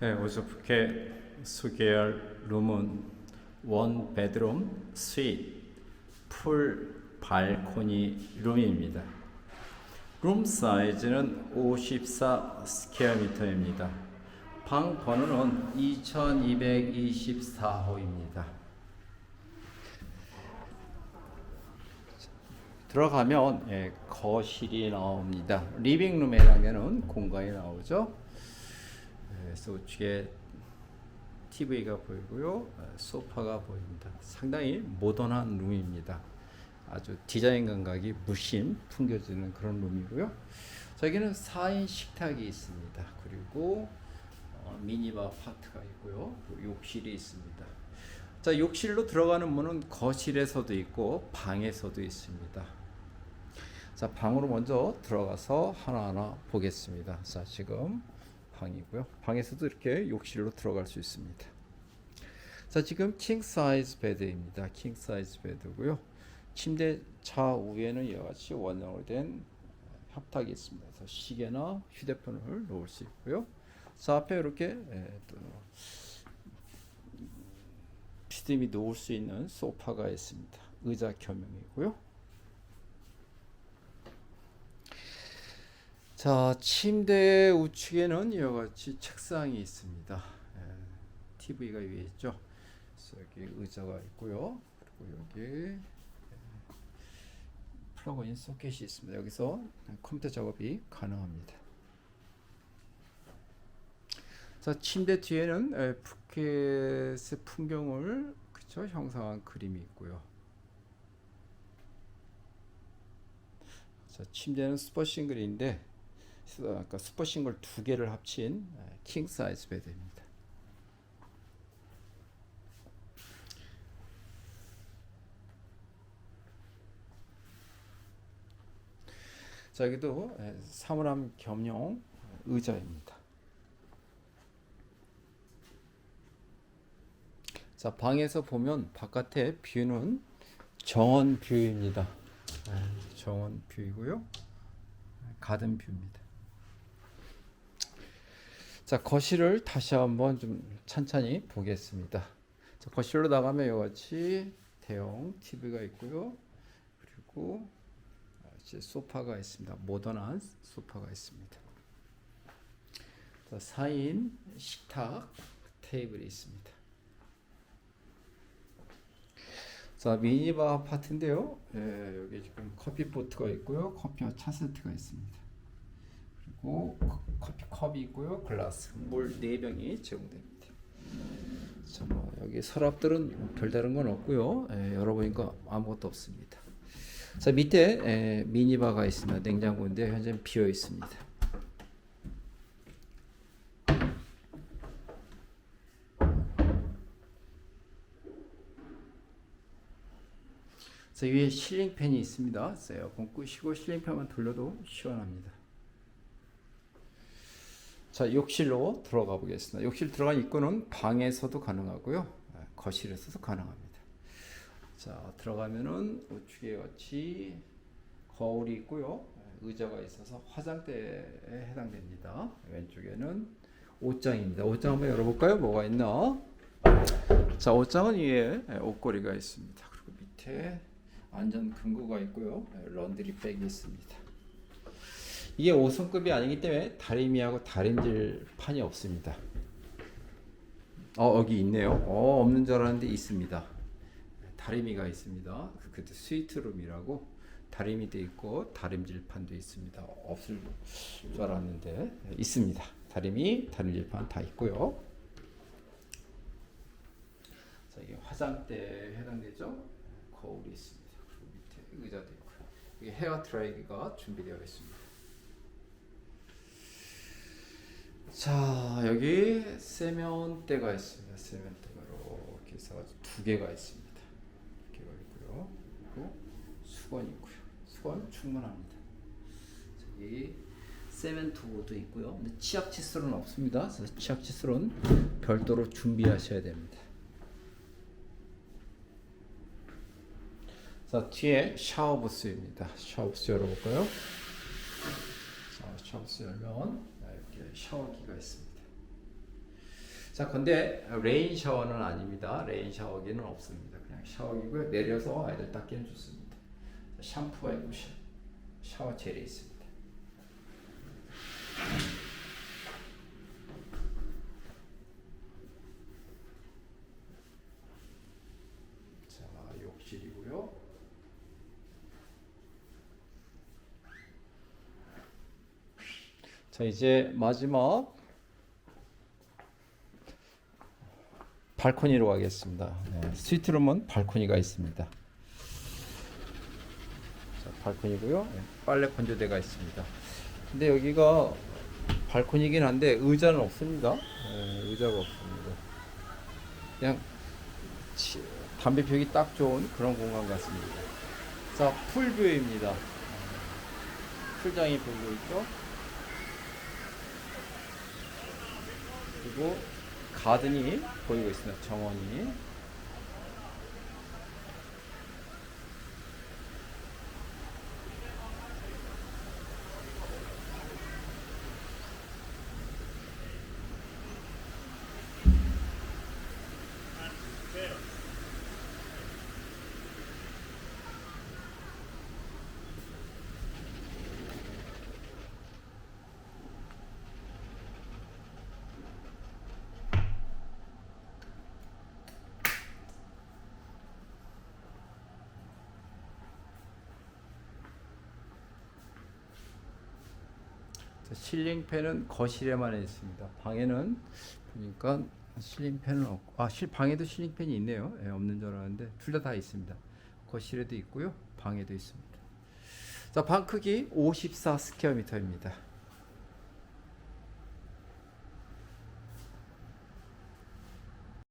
네, 어저께 소개할 룸은 원 베드룸 스윗 풀 발코니 룸입니다. 룸 사이즈는 54 스퀘어미터입니다. 방 번호는 2224호입니다. 들어가면 예, 거실이 나옵니다. 리빙룸에 가면은 공간이 나오죠. 그래서 우측에 TV가 보이고요. 어, 소파가 보입니다. 상당히 모던한 룸입니다. 아주 디자인 감각이 무심 풍겨지는 그런 룸이고요. 저기는 4인 식탁이 있습니다. 그리고 어, 미니바 파트가 있고요. 욕실이 있습니다. 자, 욕실로 들어가는 문은 거실에서도 있고 방에서도 있습니다. 자, 방으로 먼저 들어가서 하나하나 보겠습니다. 자, 지금 방이고요. 방에서도 이렇게 욕실로 들어갈 수 있습니다. 자, 지금 킹 사이즈 베드입니다. 킹 사이즈 베드고요. 침대 좌우에는 이와 같이 원형으로 된 협탁이 있습니다. 그래서 시계나 휴대폰을 놓을 수 있고요. 자, 앞에 이렇게 예, 또 피디미 놓을 수 있는 소파가 있습니다. 의자 겸용이고요. 자, 침대 우측에는 이와 같이 책상이 있습니다. 예, TV가 위에 있죠. 여기 의자가 있고요. 그리고 여기 예, 플러그인 소켓이 있습니다. 여기서 컴퓨터 작업이 가능합니다. 자, 침대 뒤에는 에, 푸켓의 풍경을 그쵸 형상한 그림이 있고요. 자, 침대는 슈퍼 싱글인데 수- 아까 슈퍼 싱글 두 개를 합친 에, 킹 사이즈 베드입니다. 자, 여기도 에, 사물함 겸용 의자입니다. 자, 방에서 보면 바깥에 뷰는 정원 뷰입니다. 네, 정원 뷰이고요. 가든 뷰입니다. 자, 거실을 다시 한번 좀 찬찬히 보겠습니다. 자, 거실로 나가면 이와 같이 대형 TV가 있고요. 그리고 이제 소파가 있습니다. 모던한 소파가 있습니다. 자, 4인 식탁 테이블이 있습니다. 자, 미니바 아파트인데요. 예, 여기 지금 커피 포트가 있고요. 커피와 차 세트가 있습니다. 커- 커피 컵이 있고요. 글라스 물 4병이 제공됩니다. 자, 뭐 여기 서랍들은 별다른 건 없고요. 예, 열어보니까 아무것도 없습니다. 자, 밑에 예, 미니바가 있습니다. 냉장고인데 현재 비어 있습니다. 자, 위에 실링팬이 있습니다. 에어컨 끄시고 실링팬만 돌려도 시원합니다. 자, 욕실로 들어가 보겠습니다. 욕실 들어간 입구는 방에서도 가능하고요. 아, 거실에서도 가능합니다. 자, 들어가면은 우측에 같이 거울이 있고요. 아, 의자가 있어서 화장대에 해당됩니다. 왼쪽에는 옷장입니다. 옷장 한번 열어볼까요? 뭐가 있나? 자, 옷장은 위에 옷걸이가 있습니다. 그리고 밑에 안전 금고가 있고요. 런드리 백이 있습니다. 이게 5성급이 아니기 때문에 다리미하고 다림질 판이 없습니다. 어 여기 있네요. 어 없는 줄 알았는데 있습니다. 다리미가 있습니다. 그때 스위트룸이라고 다리미도 있고 다림질 판도 있습니다. 없을 줄 알았는데 있습니다. 다리미, 다림질 판 다 있고요. 자 이게 화장대에 해당되죠? 거울이 있습니다. 그리고 밑에 의자도 있고요. 여기 헤어 드라이기가 준비되어 있습니다. 자 여기 세면대가 있습니다. 세면대가 이렇게 있어가지고 두 개가 있습니다. 두 개가 있고요. 그리고 수건이 있고요. 수건 충분합니다. 세면 도구도 있고요. 근데 치약 칫솔은 없습니다. 그래서 치약 칫솔은 별도로 준비하셔야 됩니다. 자 뒤에 샤워 부스입니다. 샤워 부스 열어볼까요? 자 샤워 부스 열면 샤워기가 있습니다. 자, 근데 레인 샤워는 아닙니다. 레인 샤워기는 없습니다. 그냥 샤워기고요. 내려서 아이들 닦기는 좋습니다. 샤, 샤워 젤이 있습니다. 자, 욕실이고요. 자, 이제 마지막 발코니로 가겠습니다. 네, 스위트룸은 발코니가 있습니다. 자, 발코니고요. 네, 빨래 건조대가 있습니다. 근데 여기가 발코니긴 한데 의자는 없습니다. 네, 의자가 없습니다. 그냥 치- 담배 피우기 딱 좋은 그런 공간 같습니다. 자, 풀뷰입니다. 풀장이 보이고 있죠? 그리고 가든이 보이고 있습니다. 정원이. 실링팬은 거실에만 있습니다. 방에는 보니까 실링팬은 없고 아, 실 방에도 실링팬이 있네요. 예, 없는 줄 알았는데 둘 다다 있습니다. 거실에도 있고요. 방에도 있습니다. 자, 방 크기 54 스퀘어 미터입니다.